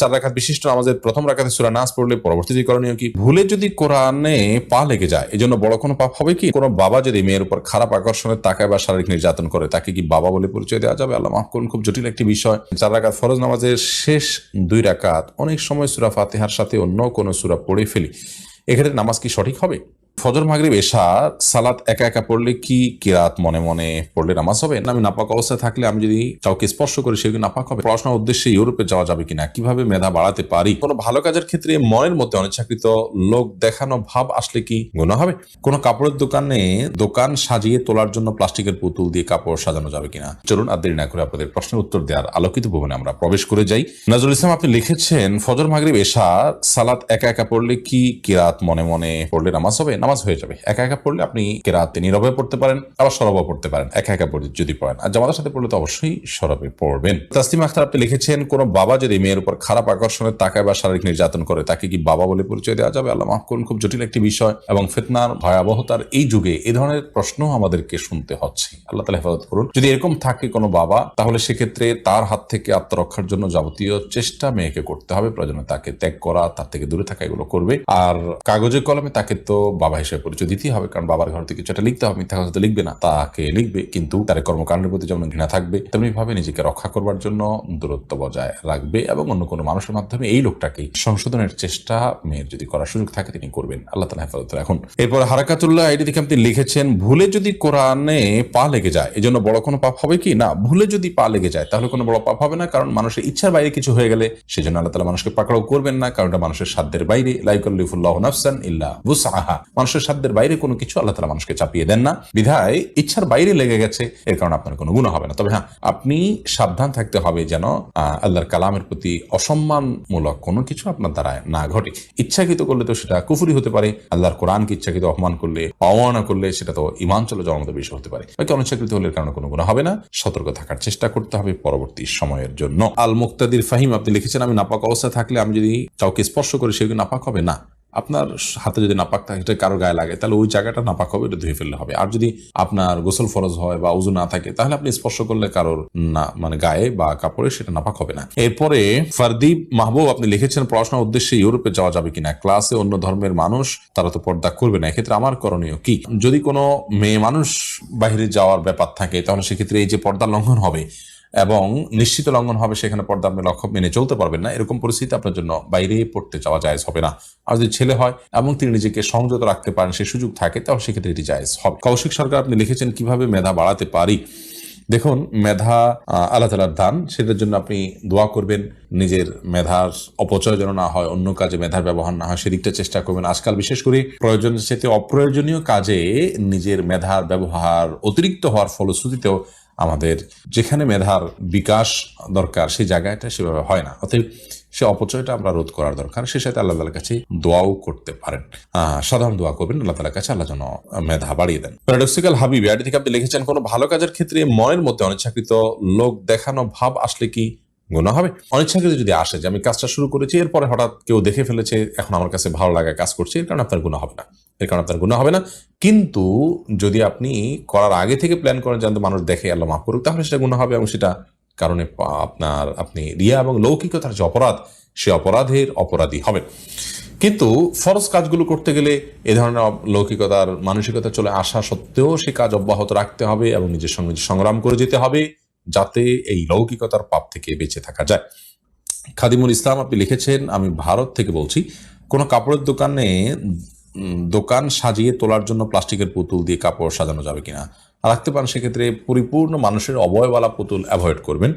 চার রাখাত বিশিষ্ট আমাদের প্রথম রাখাতে সুরা নাস পড়লে পরবর্তীতে করণীয় কি? ভুলে যদি কোরআনে পা লেগে যায়, এজন্য বড় কোনো পাপ হবে কি? কোনো বাবা যদি মেয়ের উপর খারাপ আকর্ষণের তাকায় বা শারীরিক নির্যাতন করে, তাকে কি বাবা বলে পরিচয় দেওয়া যাবে? আল্লাহ মাফ করুন, খুব জটিল একটি বিষয়। চার রাকাত ফরজ নামাজের শেষ দুই রাকাত অনেক সময় সুরা ফাতেহার সাথে অন্য কোনো সুরা পড়ে ফেলি। এক্ষেত্রে নামাজ কি সঠিক হবে? ফজর, মাগরিব, এশা, সালাত একা একা পড়লে কি কিরাত মনে মনে পড়লে নামাজ হবে? না আমি নাপাক অবস্থায় থাকলে আমি যদি কাউকে স্পর্শ করি সেগুলো নাপাক হবে? পড়াশোনার উদ্দেশ্যে ইউরোপে যাওয়া যাবে কিনা? কীভাবে মেধা বাড়াতে পারি? কোনো ভালো কাজের ক্ষেত্রে মনের মধ্যে অনিচ্ছাকৃত লোক দেখানো ভাব আসলে কি গুণা হবে? কোনো কাপড়ের দোকানে দোকান সাজিয়ে তোলার জন্য প্লাস্টিকের পুতুল দিয়ে কাপড় সাজানো যাবে কিনা? চলুন আর দেরি না করে আপনাদের প্রশ্নের উত্তর দেওয়ার আলোকিত ভবনে আমরা প্রবেশ করে যাই। নজরুল ইসলাম, আপনি লিখেছেন, ফজর, মাগরিব, এশা, সালাত একা একা পড়লে কি কিরাত মনে মনে পড়লে নামাজ হবে? নামাজ হয়ে যাবে। একা একা পড়লে আপনি কেরাতে নীরবে পড়তে পারেন, আবার সরবে পড়তে পারেন। একা একা পড়ে যদি পড়েন, আর জামাতের সাথে পড়লে তো অবশ্যই সরবে, পড়বেন। তাসলিম আখতার, আপনি লিখেছেন, কোন বাবা যদি মেয়ের উপর খারাপ আকর্ষণের তাকায় বা শারীরিক নির্যাতন করে, তাকে কি বাবা বলে পরিচয় দেওয়া যাবে? আল্লাহ মাফ করুন, খুব জটিল একটি বিষয়। এবং ফেতনার ভয়াবহতার এই যুগে এই ধরনের প্রশ্ন আমাদেরকে শুনতে হচ্ছে। আল্লাহ তালা হেফাজত করুন। যদি এরকম থাকে কোনো বাবা, তাহলে সেক্ষেত্রে তার হাত থেকে আত্মরক্ষার জন্য যাবতীয় চেষ্টা মেয়েকে করতে হবে। প্রয়োজনে তাকে ত্যাগ করা, তার থেকে দূরে থাকা এগুলো করবে। আর কাগজে কলমে তাকে তো বাবা হিসেবে পরিচয় দিতেই হবে, কারণ বাবার ঘর থেকে একটা লিখতে হবে, মিথ্যা কথা লিখবে না, তাকে লিখবে, কিন্তু তার কর্মকাণ্ডের প্রতি যেমন ঘৃণা থাকবে, তেমনি ভাবে নিজেকে রক্ষা করবার জন্য দূরত্ব বজায় রাখবে এবং অন্য কোনো মানুষের মাধ্যমে এই লোকটাকে সংশোধনের চেষ্টা মেয়ের যদি করার সুযোগ থাকে, তিনি করবেন। আল্লাহ তালা হেফাজত রাখুন। এরপর হারাকাতুল্লাহ, আইডি থেকে আপনি লিখেছেন, ভুলে যদি কোরআনে পা লেগে যায়, এজন্য বড় কোনো পাপ হবে কি? না, ভুলে যদি পা লেগে যায়, তাহলে কোনো বড় পাপ হবে না, কারণ মানুষের ইচ্ছার বাইরে কিছু হয়ে গেলে সেজন্য আল্লাহ তালা মানুষকে পাকড়াও করবেন না, কারণ এটা মানুষের সাধ্যের বাইরে। লাইকুল্লিফুল্লাহ নাফসান ইল্লা বুসাহা মানুষের সাধ্যের বাইরে কোনো কিছু আল্লাহ তালা মানুষকে চাপিয়ে দেন না। বিধায় ইচ্ছার বাইরে লেগে গেছে, এর কারণে আপনার কোনো গুণ হবে না। তবে হ্যাঁ আপনি সাবধান থাকতে হবে যেন আল্লাহর কালামের প্রতি অসম্মানমূলক কোনো কিছু আপনার দ্বারা না ঘটে। ইচ্ছাকৃত করলে তো সেটা কুফুরি হতে পারে, আল্লাহর কোরআনকে ইচ্ছাকৃত অপমান করলে, অবমাননা করলে সেটা তো ইমান চলে যাওয়ার মতো বিষয় হতে পারে। বাকি অনিচ্ছাকৃত হলে কারণে কোনো গুণ হবে না। সতর্ক থাকার চেষ্টা করতে হবে পরবর্তী সময়ের জন্য। আল মুক্তাদির ফাহিম আপনি লিখেছেন, আমি নাপাক অবস্থায় থাকলে আমি যদি কাউকে স্পর্শ করি সেগুলো নাপাক হবে? না। আপনার হাতে যদি নাপাক থাকে এটা কারও গায়ে লাগে, তাহলে ওই জায়গাটা নাপাক হবে, এটা ধুয়ে ফেললে হবে। আর যদি আপনার গোসল ফরজ হয় বা উজু না থাকে, তাহলে আপনি স্পর্শ করলে কারোর না মানে গায়ে বা কাপড়ে সেটা নাপাক হবে না। এরপরে ফারদীপ মাহবুব, আপনি লিখেছেন, পড়াশোনার উদ্দেশ্যে ইউরোপে যাওয়া যাবে কিনা? ক্লাসে অন্য ধর্মের মানুষ, তারা তো পর্দা করবে না। এক্ষেত্রে আমার করণীয় কি? যদি কোনো মেয়ে মানুষ বাইরে যাওয়ার ব্যাপার থাকে, তাহলে সেক্ষেত্রে এই যে পর্দা লঙ্ঘন হবে এবং নিশ্চিত লঙ্ঘন হবে সেখানে পর্দা আপনি লক্ষ্য মেনে চলতে পারবেন না। এরকম পরিস্থিতি আপনার জন্য বাইরে পড়তে যাওয়া জায়েজ হবে না। আর যদি ছেলে হয় এবং তিনি নিজেকে সংযত রাখতে পারেন, সে সুযোগ থাকে, তাহলে সেক্ষেত্রে এটি জায়েজ হবে। কৌশিক সরকার, আপনি লিখেছেন কীভাবে মেধা বাড়াতে পারি? দেখুন, মেধা আল্লাহ তালার দান, সেটার জন্য আপনি দোয়া করবেন। নিজের মেধার অপচয় যেন না হয়, অন্য কাজে মেধার ব্যবহার না হয়, সেদিকটা চেষ্টা করবেন। আজকাল বিশেষ করে প্রয়োজনের সাথে অপ্রয়োজনীয় কাজে নিজের মেধার ব্যবহার অতিরিক্ত হওয়ার ফলশ্রুতিতেও আমাদের যেখানে মেধার বিকাশ দরকার, সেই জায়গাটা সেভাবে হয় না। অতএব সে অপচয়টা আমরা রোধ করার দরকার। সে সাথে আল্লাহ তালার কাছে দোয়াও করতে পারেন। সাধারণ দোয়া করবেন, আল্লাহ তালার কাছে আল্লাহ যেন মেধা বাড়িয়ে দেন। প্যারাডক্সিক্যাল হাবিব থেকে আপনি লিখেছেন, কোনো ভালো কাজের ক্ষেত্রে মনের মধ্যে অনিচ্ছাকৃত লোক দেখানো ভাব আসলে কি? গুণা হবে। অনিচ্ছাকৃত যদি আসে যে আমি কাজটা শুরু করেছি, এরপরে হঠাৎ কেউ দেখে ফেলেছে, এখন আমার কাছে ভালো লাগায় কাজ করছে, এর কারণে আপনার গুণা হবে না। এর কারণে আপনার গুণা হবে না। কিন্তু যদি আপনি করার আগে থেকে প্ল্যান করেন যেন মানুষ দেখে আল্লাহ মাফ করুক, তাহলে সেটা গুণা হবে এবং সেটা কারণে আপনার, আপনি রিয়া এবং লৌকিকতার যে অপরাধ, সে অপরাধের অপরাধী হবেন। কিন্তু ফরজ কাজগুলো করতে গেলে এ ধরনের লৌকিকতার মানসিকতা চলে আসা সত্ত্বেও সে কাজ অব্যাহত রাখতে হবে এবং নিজের সঙ্গে সংগ্রাম করে যেতে হবে। যাতে এই লৌকিকতার পাপ থেকে বেঁচে থাকা যায়। খাদিমুল ইসলাম আপনি লিখেছেন, আমি ভারত থেকে বলছি, কোনো কাপড়ের দোকানে দোকান সাজিয়ে তোলার জন্য প্লাস্টিকের পুতুল দিয়ে কাপড় সাজানো যাবে কিনা? রাখতে পারেন, সেক্ষেত্রে পরিপূর্ণ মানুষের অবয়বালা পুতুল অ্যাভয়েড করবেন।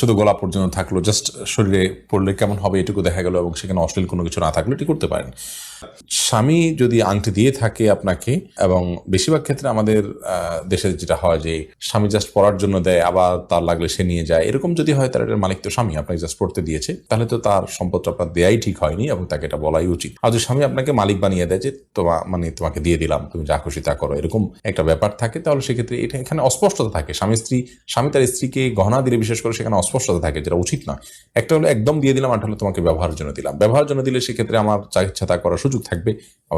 শুধু গলা পর্যন্ত থাকল, জাস্ট শরীরে পড়লে কেমন হবে এটুকু দেখা গেল এবং সেখানে অশ্লীল কোনো কিছু না থাকলে এটি করতে পারেন। স্বামী যদি আংটি দিয়ে থাকে আপনাকে, এবং বেশিরভাগ ক্ষেত্রে আমাদের দেশে যেটা হয় যে স্বামী জাস্ট পড়ার জন্য দেয়, আবার তার লাগলে সে নিয়ে যায়। এরকম যদি হয় তার এটার মালিক তো স্বামী আপনাকে জাস্ট পড়তে দিয়েছে। তাহলে তো তার সম্পদটা আপনার দেয়াই ঠিক হয়নি, এবং তাকে এটা বলাই উচিত। আর যদি স্বামী আপনাকে মালিক বানিয়ে দেয় যে তোমা মানে তোমাকে দিয়ে দিলাম, তুমি যা খুশি তা করো, এরকম একটা ব্যাপার থাকে, তাহলে সেক্ষেত্রে এটা এখানে অস্পষ্টতা থাকে। স্বামী স্ত্রী, স্বামী তার স্ত্রীকে গহনা দিলে বিশেষ করে সেখানে অস্পষ্টতা থাকে, যেটা উচিত নয়। একটা হলো একদম দিয়ে দিলাম আর হলো তোমাকে ব্যবহারের জন্য দিলাম। ব্যবহারের জন্য দিলে সেক্ষেত্রে আমার যা ইচ্ছা তা করার সুযোগ থাকবে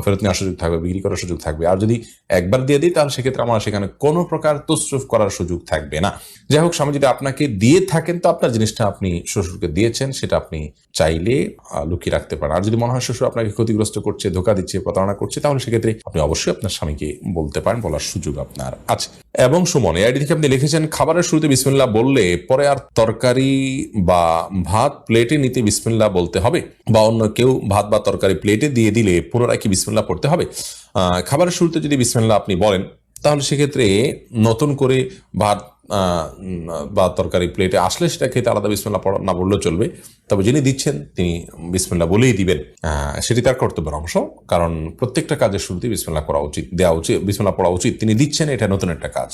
ফেরত নেওয়ার সুযোগ থাকবে, বিক্রি করার সুযোগ থাকবে। আর যদি একবার দিয়ে দিই, তাহলে সেক্ষেত্রে আমার সেখানে কোনো প্রকার তসরুফ করার সুযোগ থাকবে না। যাই হোক স্বামী যদি আপনাকে দিয়ে থাকেন, তো আপনার জিনিসটা আপনি শ্বশুরকে দিয়েছেন, সেটা আপনি চাইলে লুকিয়ে রাখতে পারেন। আর যদি মনে হয় শ্বশুর আপনাকে ক্ষতিগ্রস্ত করছে, ধোকা দিচ্ছে, প্রতারণা করছে, তাহলে সেক্ষেত্রে আপনি অবশ্যই আপনার স্বামীকে বলতে পারেন, বলার সুযোগ আপনার আছে। এবং সুমন, এই আইডি থেকে আপনি লিখেছেন, খাবারের শুরুতে বিসমিল্লা বললে পরে আর তরকারি বা ভাত প্লেটে নিতে বিসমিল্লা বলতে হবে বা অন্য কেউ ভাত বা তরকারি প্লেটে দিয়ে দিলে পুনরায় কি বিসমিল্লা পড়তে হবে? খাবারের শুরুতে যদি বিসমিল্লা আপনি বলেন, তাহলে সেক্ষেত্রে নতুন করে ভাত বা তরকারি প্লেটে আসলে সেটা খেতে আলাদা বিসমিল্লাহ পড়া না বললেও চলবে। তবে যিনি দিচ্ছেন, তিনি বিসমিল্লাহ বলেই দিবেন। সেটি তার কর্তব্যের অংশ। কারণ প্রত্যেকটা কাজের শুরুতে বিসমিল্লাহ করা উচিত, দেওয়া উচিত, বিসমিল্লাহ পড়া উচিত। তিনি দিচ্ছেন, এটা নতুন একটা কাজ।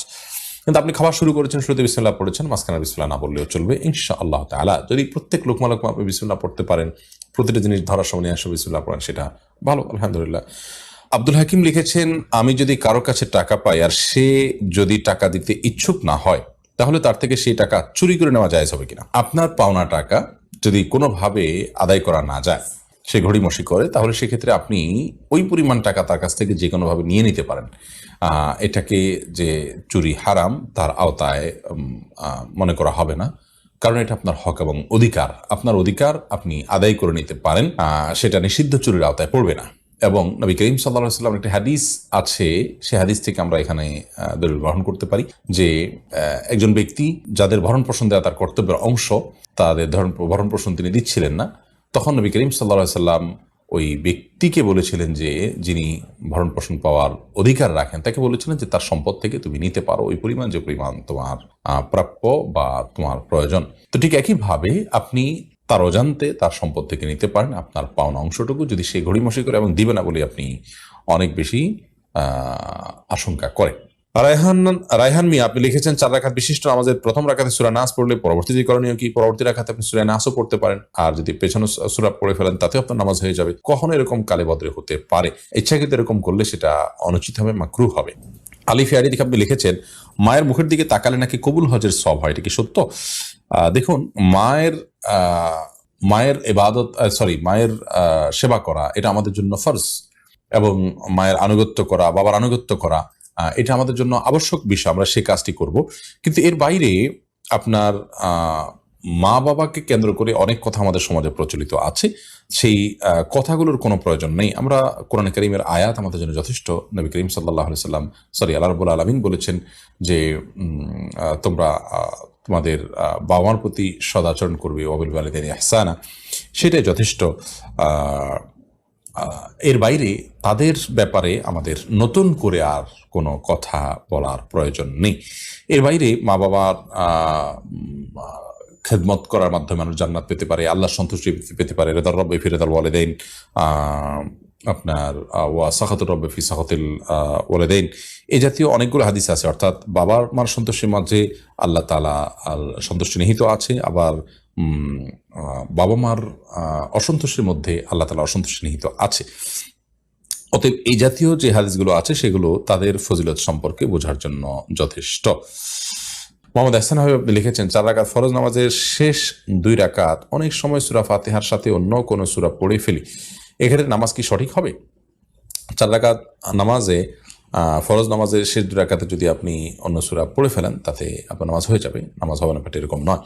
কিন্তু আপনি খাবার শুরু করেছেন, শুরুতে বিসমিল্লাহ পড়েছেন, মাঝখানে বিসমিল্লাহ না বললেও চলবে ইনশা আল্লাহ তালা যদি প্রত্যেক লোকমা লোকমা আপনি বিসমিল্লাহ পড়তে পারেন, প্রতিটা জিনিস ধরার সময় নিয়ে আসে বিসমিল্লাহ পড়েন, সেটা ভালো, আলহামদুলিল্লাহ। আব্দুল হাকিম লিখেছেন, আমি যদি কারও কাছে টাকা পাই আর সে যদি টাকা দিতে ইচ্ছুক না হয়, তাহলে তার থেকে সেই টাকা চুরি করে নেওয়া যায় হবে কিনা? আপনার পাওনা টাকা যদি কোনোভাবে আদায় করা না যায়, সে ঘড়িমসি করে, তাহলে সেক্ষেত্রে আপনি ওই পরিমাণ টাকা তার কাছ থেকে যে কোনোভাবে নিয়ে নিতে পারেন। এটাকে যে চুরি হারাম, তার আওতায় মনে করা হবে না। কারণ এটা আপনার হক এবং অধিকার। আপনার অধিকার আপনি আদায় করে নিতে পারেন সেটা নিষিদ্ধ চুরির আওতায় পড়বে না। এবং নবী করিম সাল্লাহ সাল্লাম একটি হাদিস আছে, সে হাদিস থেকে আমরা এখানে দলিল গ্রহণ করতে পারি যে একজন ব্যক্তি যাদের ভরণ পোষণ দেওয়া তার কর্তব্যের অংশ, তাদের ধরন ভরণ পোষণ তিনি দিচ্ছিলেন না। তখন নবী করিম সাল্লাহ সাল্লাম ওই ব্যক্তিকে বলেছিলেন যে, যিনি ভরণ পোষণ পাওয়ার অধিকার রাখেন, তাকে বলেছিলেন যে, তার সম্পদ থেকে তুমি নিতে পারো ওই পরিমাণ যে পরিমাণ তোমার প্রাপ্য বা তোমার প্রয়োজন। তো ঠিক একইভাবে আপনি তার অজান্তে তার সম্পদ থেকে নিতে পারেন। আপনার পাওনা অংশটুকু যদি সে ঘড়িমসি করে এবং দিবে না বলে আপনি অনেক বেশি আশঙ্কা করেন। রায়হান রায়হান মিয়া, আপনি লিখেছেন চার রাখাত বিশিষ্ট আমাদের প্রথম রাখাতে সুরা নাস পড়লে পরবর্তী যে করণীয় কি? পরবর্তী রাখাতে আপনি সুরা নাসও পড়তে পারেন। আর যদি পেছনে সুরা পড়ে ফেলেন, তাতেও আপনার নামাজ হয়ে যাবে। কখনো এরকম কালে বদলে হতে পারে। ইচ্ছাকৃত এরকম করলে সেটা অনুচিত হবে মাকরু হবে। আলিফ ইয়ারি দিকে আপনি লিখেছেন, মায়ের মুখের দিকে তাকালে নাকি কবুল হজের সব হয়, এটা কি সত্য? দেখুন, মায়ের মায়ের এবাদত সরি মায়ের সেবা করা, এটা আমাদের জন্য ফরজ এবং মায়ের আনুগত্য করা, বাবার আনুগত্য করা এটা আমাদের জন্য আবশ্যক বিষয়, আমরা সেই কাজটি করব। কিন্তু এর বাইরে আপনার মা বাবাকে কেন্দ্র করে অনেক কথা আমাদের সমাজে প্রচলিত আছে। সেই কথাগুলোর কোনো প্রয়োজন নেই। আমরা কোরআন করিমের আয়াত আমাদের জন্য যথেষ্ট। নবী করিম সাল্লাহ সাল্লাম সরি, আল্লাহ রবুল আলমিন বলেছেন যে তোমরা তোমাদের বাবা মার প্রতি সদাচরণ করবে অবিল বালিদিন ইহসানা। সেটাই যথেষ্ট এর বাইরে তাদের ব্যাপারে আমাদের নতুন করে আর কোনো কথা বলার প্রয়োজন নেই। এর বাইরে মা বাবার খেদমত করার মাধ্যমে মানুষ জান্নাত পেতে পারে আল্লাহ সন্তুষ্টি পেতে পারে রেদার রব্বে ফিরেদার বলে আহ, আপনার ওয়া সাখাতুর রব্বে ফি সাখাতিল আহ, ওয়ালেদাইন। এই জাতীয় অনেকগুলো হাদিস আছে অর্থাৎ বাবার মার সন্তুষ্টির মাঝে আল্লাহ তালা আর সন্তুষ্টি নিহিত আছে আবার বাবা মার আহ, অসন্তুষ্টির মধ্যে আল্লাহ তালা অসন্তুষ্টি নিহিত আছে। অতএব এই জাতীয় যে হাদিসগুলো আছে সেগুলো তাদের ফজিলত সম্পর্কে বোঝার জন্য যথেষ্ট। মোহাম্মদ হাসান হাবিব লিখেছেন চার রাকাত ফরজ নামাজের শেষ দুই রাকাত অনেক সময় সুরা ফাতিহার সাথে অন্য কোনো সুরা পড়ে ফেলি। এক্ষেত্রে নামাজ কি সঠিক হবে? চার রাকাত নামাজে ফরজ নামাজের শেষ দুরাকাতে যদি আপনি অন্য সুরা পড়ে ফেলেন, তাতে আপনার নামাজ হয়ে যাবে। নামাজ হবে না এরকম নয়।